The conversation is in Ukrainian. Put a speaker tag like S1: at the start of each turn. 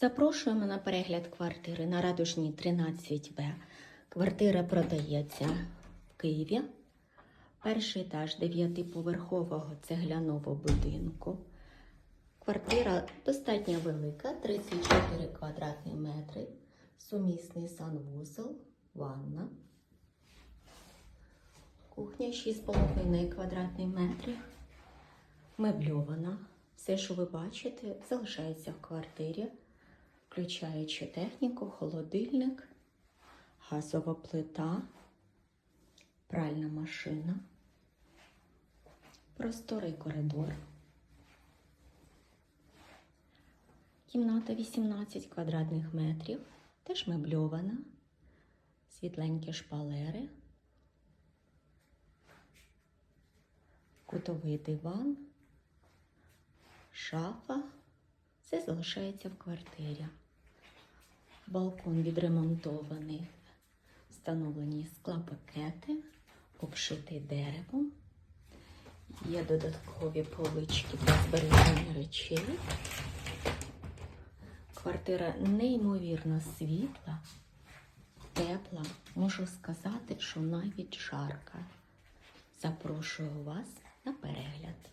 S1: Запрошуємо на перегляд квартири на Радужній 13Б. Квартира продається в Києві. Перший етаж дев'ятиповерхового цегляного будинку. Квартира достатньо велика, 34 квадратні метри, сумісний санвузол, ванна. Кухня 6,5 квадратних метрів. Мебльована. Все, що ви бачите, залишається в квартирі, включаючи техніку, холодильник, газова плита, пральна машина, просторий коридор. Кімната 18 квадратних метрів, теж мебльована, світленькі шпалери, кутовий диван шафа. Все залишається в квартирі. Балкон відремонтований, встановлені склопакети, обшитий деревом. Є додаткові полички для зберігання речей. Квартира неймовірно світла, тепла. Можу сказати, що навіть жарка. Запрошую вас на перегляд.